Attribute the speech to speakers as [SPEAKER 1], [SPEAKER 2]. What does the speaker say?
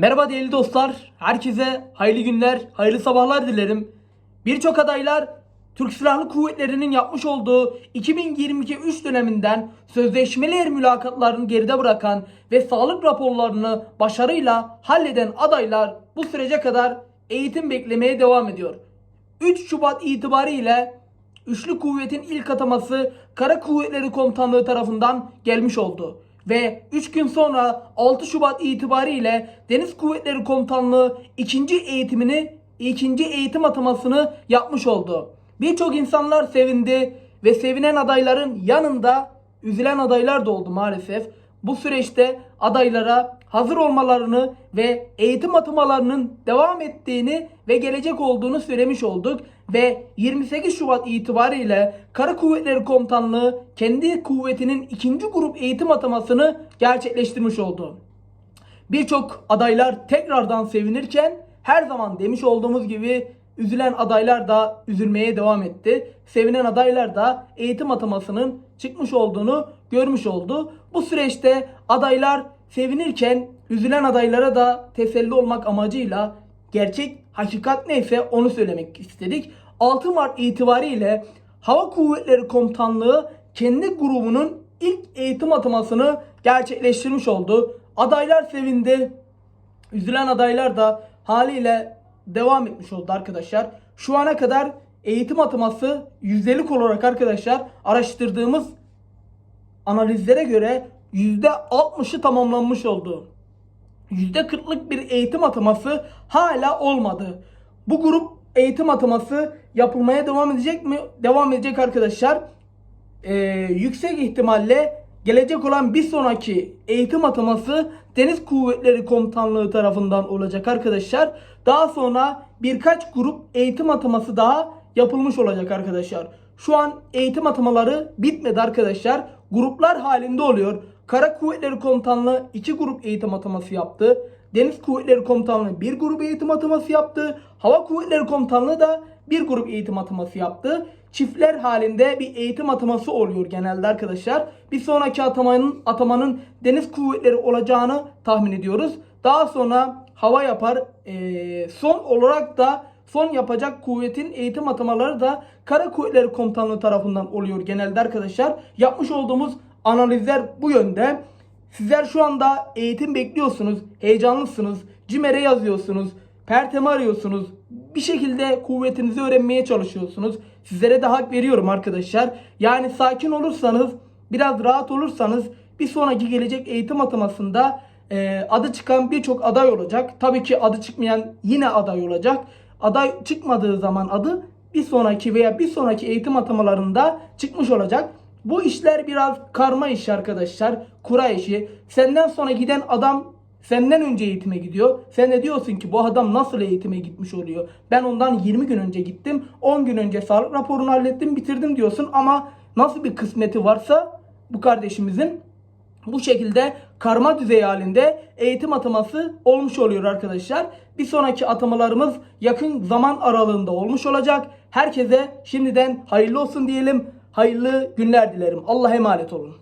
[SPEAKER 1] Merhaba değerli dostlar. Herkese hayırlı günler, hayırlı sabahlar dilerim. Birçok adaylar Türk Silahlı Kuvvetleri'nin yapmış olduğu 2022-3 döneminden sözleşmeli er mülakatlarını geride bırakan ve sağlık raporlarını başarıyla halleden adaylar bu sürece kadar eğitim beklemeye devam ediyor. 3 Şubat itibariyle Üçlü Kuvvet'in ilk ataması Kara Kuvvetleri Komutanlığı tarafından gelmiş oldu. Ve 3 gün sonra 6 Şubat itibariyle Deniz Kuvvetleri Komutanlığı ikinci eğitimini, ikinci eğitim atamasını yapmış oldu. Birçok insanlar sevindi ve sevinen adayların yanında üzülen adaylar da oldu maalesef. Bu süreçte adaylara hazır olmalarını ve eğitim atamalarının devam ettiğini ve gelecek olduğunu söylemiş olduk. Ve 28 Şubat itibariyle Kara Kuvvetleri Komutanlığı kendi kuvvetinin ikinci grup eğitim atamasını gerçekleştirmiş oldu. Birçok adaylar tekrardan sevinirken her zaman demiş olduğumuz gibi üzülen adaylar da üzülmeye devam etti. Sevinen adaylar da eğitim atamasının çıkmış olduğunu görmüş oldu. Bu süreçte adaylar sevinirken üzülen adaylara da teselli olmak amacıyla gerçek hakikat neyse onu söylemek istedik. 6 Mart itibariyle Hava Kuvvetleri Komutanlığı kendi grubunun ilk eğitim atamasını gerçekleştirmiş oldu. Adaylar sevindi. Üzülen adaylar da haliyle devam etmiş oldu arkadaşlar. Şu ana kadar eğitim ataması yüzdelik olarak arkadaşlar araştırdığımız analizlere göre %60'ı tamamlanmış oldu. %40'lık bir eğitim ataması hala olmadı. Bu grup eğitim ataması yapılmaya devam edecek mi? Devam edecek arkadaşlar. Ee, yüksek ihtimalle gelecek olan bir sonraki eğitim ataması Deniz Kuvvetleri Komutanlığı tarafından olacak arkadaşlar. Daha sonra birkaç grup eğitim ataması daha yapılmış olacak arkadaşlar. Şu an eğitim atamaları bitmedi arkadaşlar. Gruplar halinde oluyor. Kara Kuvvetleri Komutanlığı 2 grup eğitim ataması yaptı. Deniz Kuvvetleri Komutanlığı bir grup eğitim ataması yaptı. Hava Kuvvetleri Komutanlığı da bir grup eğitim ataması yaptı. Çiftler halinde bir eğitim ataması oluyor genelde arkadaşlar. Bir sonraki atamanın atamanın Deniz Kuvvetleri olacağını tahmin ediyoruz. Daha sonra hava yapar. Ee, son olarak da son yapacak kuvvetin eğitim atamaları da Kara Kuvvetleri Komutanlığı tarafından oluyor genelde arkadaşlar. Yapmış olduğumuz analizler bu yönde. Sizler şu anda eğitim bekliyorsunuz, heyecanlısınız, CİMER'e yazıyorsunuz, Pertem'i arıyorsunuz. Bir şekilde kuvvetinizi öğrenmeye çalışıyorsunuz. Sizlere de hak veriyorum arkadaşlar. Yani sakin olursanız, biraz rahat olursanız bir sonraki gelecek eğitim atamasında e, adı çıkan birçok aday olacak. Tabii ki adı çıkmayan yine aday olacak. Aday çıkmadığı zaman adı bir sonraki veya bir sonraki eğitim atamalarında çıkmış olacak. Bu işler biraz karma iş arkadaşlar. Kura işi. Senden sonra giden adam senden önce eğitime gidiyor. Sen de diyorsun ki bu adam nasıl eğitime gitmiş oluyor? Ben ondan 20 gün önce gittim. 10 gün önce sağlık raporunu hallettim bitirdim diyorsun. Ama nasıl bir kısmeti varsa bu kardeşimizin bu şekilde karma düzey halinde eğitim ataması olmuş oluyor arkadaşlar. Bir sonraki atamalarımız yakın zaman aralığında olmuş olacak. Herkese şimdiden hayırlı olsun diyelim. Hayırlı günler dilerim. Allah'a emanet olun.